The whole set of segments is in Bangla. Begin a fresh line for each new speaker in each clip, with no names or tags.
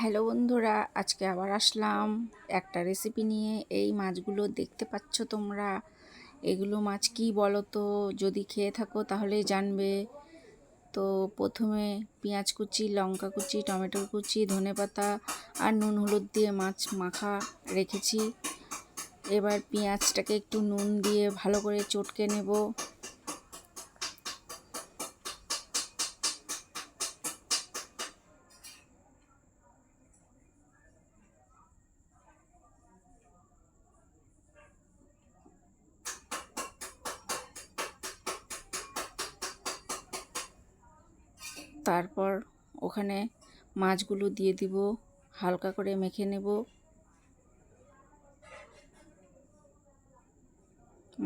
হ্যালো বন্ধুরা, আজকে আবার আসলাম। একটা রেসিপি নিয়ে এই মাছগুলো দেখতে পাচ্ছ তোমরা? এগুলো মাছ কি বলো তো যদি খেয়ে থাকো তাহলেই জানবে। তো প্রথমে পেঁয়াজ কুচি, লঙ্কা কুচি টমেটো কুচি, ধনে পাতা আর নুন হলুদ দিয়ে মাছ মাখা রেখেছি। এবার পেঁয়াজটাকে একটু নুন দিয়ে ভালো করে চটকে নেব। তারপর ওখানে মাছগুলো দিয়ে দিব, হালকা করে মেখে নেব।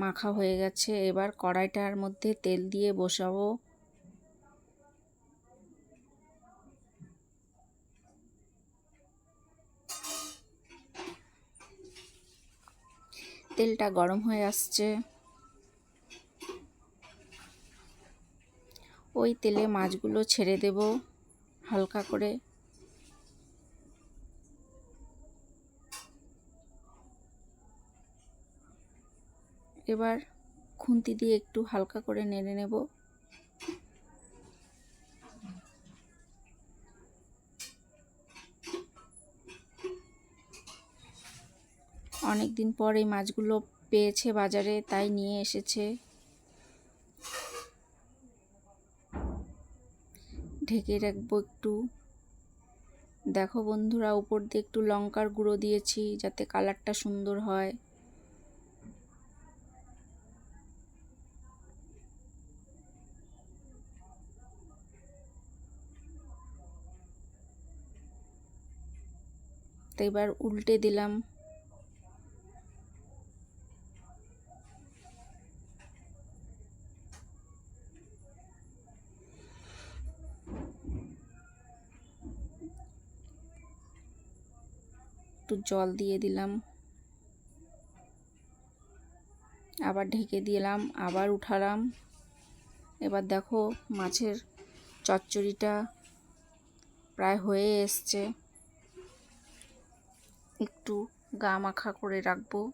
মাখা হয়ে গেছে, এবার কড়াইটার মধ্যে তেল দিয়ে বসাবো। তেলটা গরম হয়ে আসছে। ওই তেলে মাছগুলো ছেড়ে দেব হালকা করে। এবার খুন্তি দিয়ে একটু হালকা করে নেড়ে নেব। অনেক দিন পর এই মাছগুলো পেয়েছে বাজারে, তাই নিয়ে এসেছে। ঢেকে রাখব একটু। দেখো বন্ধুরা, উপর দিয়ে একটু লঙ্কার গুঁড়ো দিয়েছি যাতে কালারটা সুন্দর হয়। তো এবার উল্টে দিলাম। একটু জল দিয়ে দিলাম। আবার ঢেকে দিলাম, আবার উঠালাম। এবার দেখো মাছের চচ্চড়িটা প্রায় হয়ে এসছে। একটু গা মাখা করে রাখব।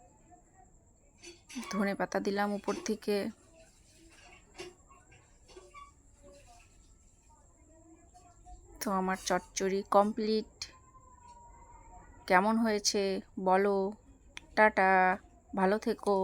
ধনে পাতা দিলাম উপর থেকে। তো আমার চচ্চড়ি কমপ্লিট। কেমন হয়েছে? বলো। টাটা। ভালো থেকো।